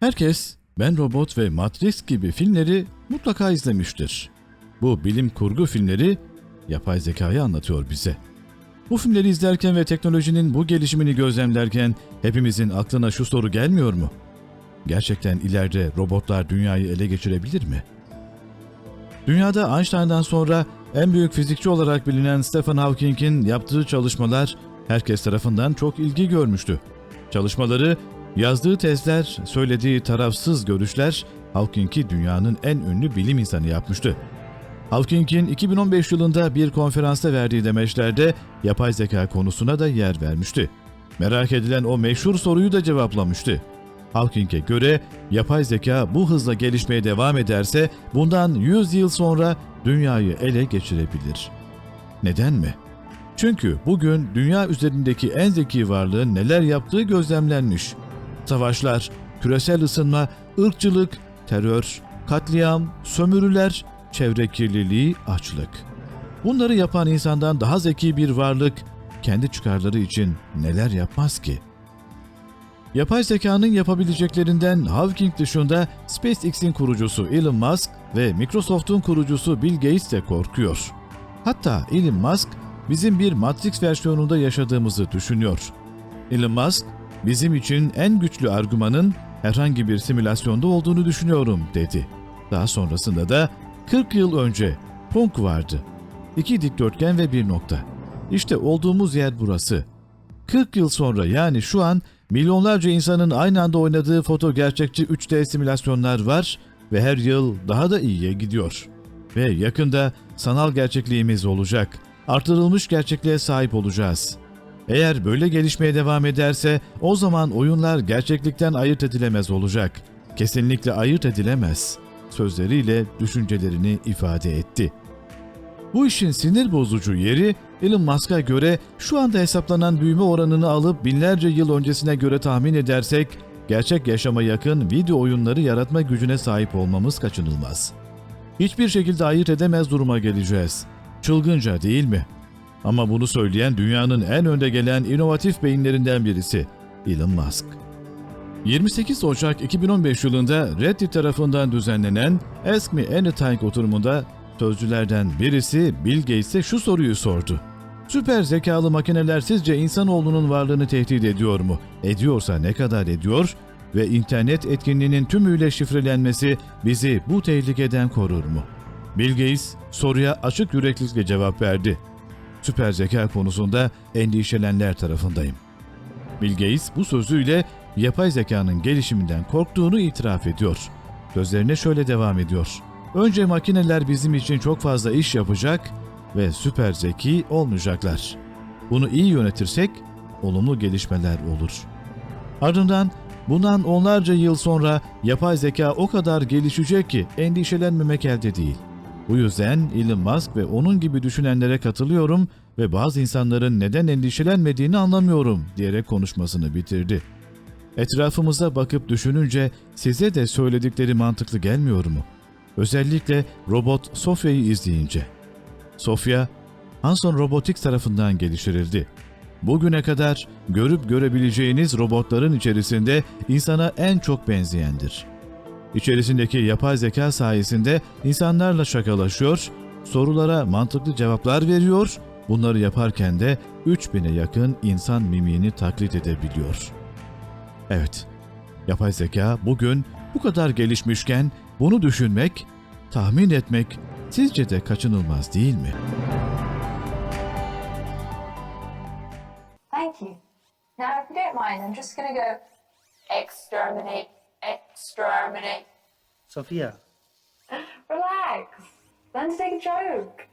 Herkes Ben Robot ve Matrix gibi filmleri mutlaka izlemiştir. Bu bilim kurgu filmleri yapay zekayı anlatıyor bize. Bu filmleri izlerken ve teknolojinin bu gelişimini gözlemlerken hepimizin aklına şu soru gelmiyor mu? Gerçekten ileride robotlar dünyayı ele geçirebilir mi? Dünyada Einstein'dan sonra en büyük fizikçi olarak bilinen Stephen Hawking'in yaptığı çalışmalar herkes tarafından çok ilgi görmüştü. Çalışmaları, yazdığı tezler, söylediği tarafsız görüşler Hawking'i dünyanın en ünlü bilim insanı yapmıştı. Hawking'in 2015 yılında bir konferansta verdiği demeçlerde yapay zeka konusuna da yer vermişti. Merak edilen o meşhur soruyu da cevaplamıştı. Hawking'e göre yapay zeka bu hızla gelişmeye devam ederse bundan 100 yıl sonra dünyayı ele geçirebilir. Neden mi? Çünkü bugün dünya üzerindeki en zeki varlığın neler yaptığı gözlemlenmiş. Savaşlar, küresel ısınma, ırkçılık, terör, katliam, sömürüler, çevre kirliliği, açlık. Bunları yapan insandan daha zeki bir varlık kendi çıkarları için neler yapmaz ki? Yapay zekanın yapabileceklerinden Hawking dışında SpaceX'in kurucusu Elon Musk ve Microsoft'un kurucusu Bill Gates de korkuyor. Hatta Elon Musk bizim bir Matrix versiyonunda yaşadığımızı düşünüyor. Elon Musk, bizim için en güçlü argümanın herhangi bir simülasyonda olduğunu düşünüyorum dedi. Daha sonrasında da 40 yıl önce Punk vardı. İki dikdörtgen ve bir nokta. İşte olduğumuz yer burası. 40 yıl sonra yani şu an milyonlarca insanın aynı anda oynadığı foto gerçekçi 3D simülasyonlar var ve her yıl daha da iyiye gidiyor. Ve yakında sanal gerçekliğimiz olacak. Artırılmış gerçekliğe sahip olacağız. Eğer böyle gelişmeye devam ederse o zaman oyunlar gerçeklikten ayırt edilemez olacak. Kesinlikle ayırt edilemez. Sözleriyle düşüncelerini ifade etti. Bu işin sinir bozucu yeri Elon Musk'a göre şu anda hesaplanan büyüme oranını alıp binlerce yıl öncesine göre tahmin edersek gerçek yaşama yakın video oyunları yaratma gücüne sahip olmamız kaçınılmaz. Hiçbir şekilde ayırt edemez duruma geleceğiz. Çılgınca değil mi? Ama bunu söyleyen dünyanın en önde gelen inovatif beyinlerinden birisi Elon Musk. 28 Ocak 2015 yılında Reddit tarafından düzenlenen Ask Me Anything oturumunda sözcülerden birisi Bill Gates'e şu soruyu sordu. Süper zekalı makineler sizce insanoğlunun varlığını tehdit ediyor mu? Ediyorsa ne kadar ediyor? Ve internet etkinliğinin tümüyle şifrelenmesi bizi bu tehlikeden korur mu? Bill Gates soruya açık yüreklilikle cevap verdi. Süper zeka konusunda endişelenenler tarafındayım. Bill Gates bu sözüyle yapay zekanın gelişiminden korktuğunu itiraf ediyor. Sözlerine şöyle devam ediyor. Önce makineler bizim için çok fazla iş yapacak ve süper zeki olmayacaklar. Bunu iyi yönetirsek olumlu gelişmeler olur. Ardından bundan onlarca yıl sonra yapay zeka o kadar gelişecek ki endişelenmemek elde değil. Bu yüzden Elon Musk ve onun gibi düşünenlere katılıyorum ve bazı insanların neden endişelenmediğini anlamıyorum diyerek konuşmasını bitirdi. Etrafımıza bakıp düşününce size de söyledikleri mantıklı gelmiyor mu? Özellikle robot Sofya'yı izleyince. Sofya, Hanson Robotics tarafından geliştirildi. Bugüne kadar görüp görebileceğiniz robotların içerisinde insana en çok benzeyendir. İçerisindeki yapay zeka sayesinde insanlarla şakalaşıyor, sorulara mantıklı cevaplar veriyor, bunları yaparken de 3000'e yakın insan mimiğini taklit edebiliyor. Evet, yapay zeka bugün bu kadar gelişmişken bunu düşünmek, tahmin etmek sizce de kaçınılmaz değil mi? Thank you. Now, if you don't mind, I'm just going to go exterminate, exterminate. Sophia, Relax. To take a joke.